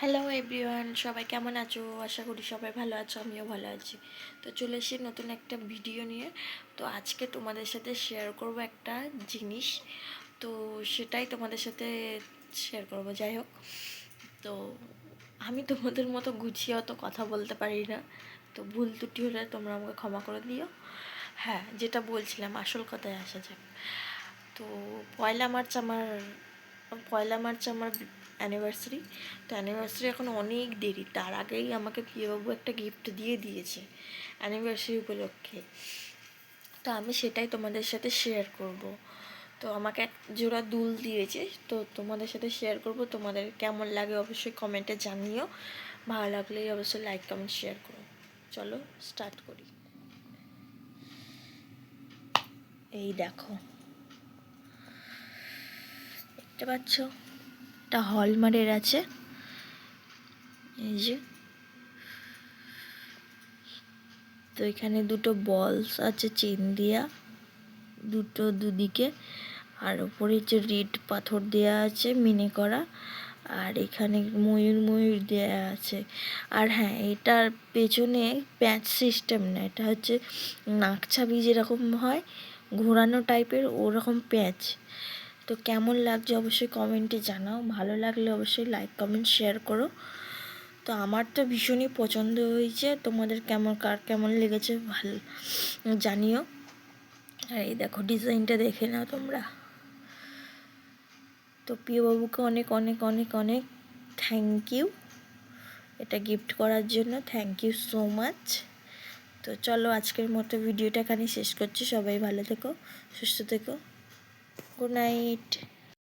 Hello everyone সবাই কেমন আছো? আশা করি সবাই ভালো আছো, আমিও ভালো আছি। তো চলে এসেছি নতুন একটা ভিডিও নিয়ে। তো আজকে তোমাদের সাথে শেয়ার করব একটা জিনিস। তো সেটাই তোমাদের সাথে শেয়ার করব, যাই হোক। তো আমি তোমাদের মতো গুছিয়ে অত কথা বলতে পারি না। তো ভুল ত্রুটি হলে তোমরা আমাকে ক্ষমা করে দিও। হ্যাঁ যেটা বলছিলাম, আসল কথায় আসা যাক। তো পয়লা মার্চ আমার, পয়লা মার্চ আমার অ্যানিভার্সারি তো অ্যানিভার্সারি এখন অনেক দেরি। তার আগেই আমাকে প্রিয়বাবু একটা গিফট দিয়ে দিয়েছে অ্যানিভার্সারি উপলক্ষে। তো আমি সেটাই তোমাদের সাথে শেয়ার করব। তো আমাকে এক জোড়া দুল দিয়েছে, তো তোমাদের সাথে শেয়ার করব। তোমাদের কেমন লাগে অবশ্যই কমেন্টে জানিও। ভালো লাগলেই অবশ্যই লাইক কমেন্ট শেয়ার করো। চলো স্টার্ট করি। এই দেখো। দেখতে পাচ্ছ? একটা হলমারের আছে। এই যে। তো এখানে দুটো বলস আছে চেন দিয়া। দুটো দুদিকে। আর ওপরে যে রেড পাথর দেয়া আছে মিনে করা। আর এখানে ময়ূর ময়ূর দেয়া আছে। আর হ্যাঁ এটার পেছনে প্যাঁচ সিস্টেম না, এটা হচ্ছে নাকছাবি যেরকম হয়, ঘোরানো টাইপের ওরকম প্যাঁচ তো কেমন লাগছে অবশ্যই কমেন্টে জানাও। ভালো লাগলে অবশ্যই লাইক কমেন্ট শেয়ার করো। তো আমার তো ভীষণই পছন্দ হয়েছে। তোমাদের কেমন, কার কেমন লেগেছে ভালো জানিও। আর এই দেখো ডিজাইনটা দেখে নাও তোমরা। তো প্রিয়বাবুকে অনেক অনেক অনেক অনেক থ্যাংক ইউ এটা গিফট করার জন্য। থ্যাংক ইউ সো মাচ তো চলো আজকের মতো ভিডিওটা এখানে শেষ করছি। সবাই ভালো থেকো, সুস্থ থেকো। Good night